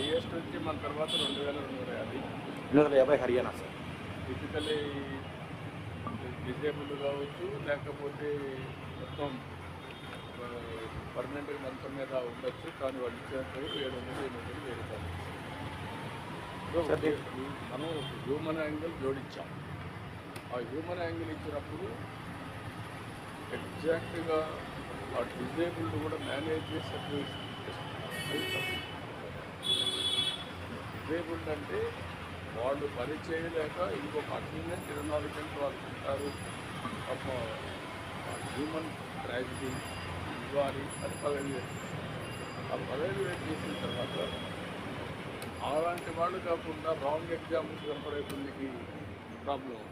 Highest వచ్చి మన తర్వాత రెండు వేల రెండు వందల యాభై. రెండు వందల యాభై హర్యానా సార్. ఫిజికలీ డిజేబుల్ కావచ్చు లేకపోతే మొత్తం పర్మనెంట్ మొత్తం మీద ఉండొచ్చు కానీ వాళ్ళు ఇచ్చేంత ఏడు వందలు ఎనిమిది వందలు వేరు కాదు సార్, దీని- మనం హ్యూమన్ యాంగిల్ జోడించాం. ఆ హ్యూమన్ యాంగిల్ ఇచ్చినప్పుడు ఎగ్జాక్ట్గా ఆ డిజేబుల్డ్ కూడా మేనేజ్ చేసి డిజేబుల్డ్ అంటే వాళ్ళు పని చేయలేక ఇంకొక అటెండెంట్ ఇరవై నాలుగు గంటలు వాళ్ళు ఉంటారు హ్యూమన్ ట్రాజడీ ఇవ్వాలి అది పదహైదు ఆ పదవి చేసిన తర్వాత అలాంటి వాళ్ళు కాకుండా రాంగ్ ఎగ్జామ్స్ కనపడే కొద్దికి ప్రాబ్లం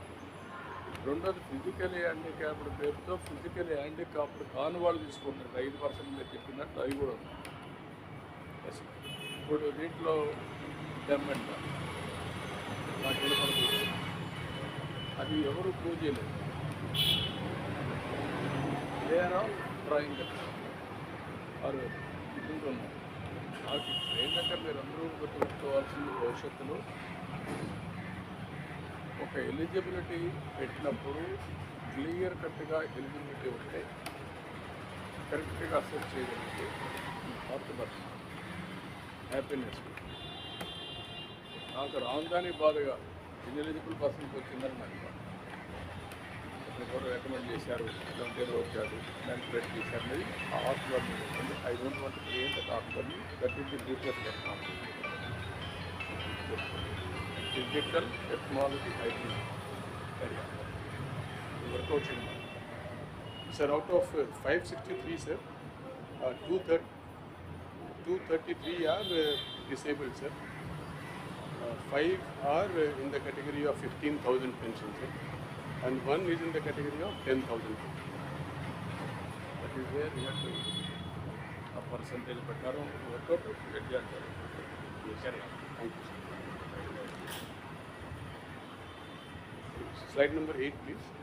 రెండోది ఫిజికలీ హ్యాండిక్యాప్డ్ పేరుతో ఫిజికలీ హ్యాండిక్యాప్డ్ కాని వాళ్ళు తీసుకుంటారు ఐదు పర్సెంట్ మీరు చెప్పినట్టు అవి కూడా ఇప్పుడు దీంట్లో డెమెంట్ నాకు వినపడుతుంది అది ఎవరు ప్రూవ్ చేయలేదు. డ్రాయింగ్ వారు ఇదింటున్నారు నాకు ఏంటంటే మీరు అందరూ గుర్తుపెట్టుకోవాల్సింది భవిష్యత్తులో ఒక ఎలిజిబిలిటీ పెట్టినప్పుడు క్లియర్ కట్గా ఎలిజిబిలిటీ ఉంటే కరెక్ట్గా అసెప్ట్ చేయగలిగితే హార్ట్ బర్త్ హ్యాపీనెస్ నాకు రాందాని బాధగా ఇన్ఎలిజిబుల్ పర్సన్కి వచ్చిందని నాకు బాధ. అతను కూడా రికమెండ్ చేశారు ఇలాంటి ఏదో వచ్చారు దాన్ని ప్రెట్ చేశారు అనేది ఆ హాస్పిటల్ ఉంటుంది I don't want create that hospital that is the future technology digital technology IT area work out చేయండి sir out of five sixty three sir two thirty two thirty three are disabled sir five are in the category of 15,000 pensions and one is in the category of 10,000 That is where we have to a percentage prakaram the out to get the answer. Yes. Carry on. Thank you. Slide number 8 please.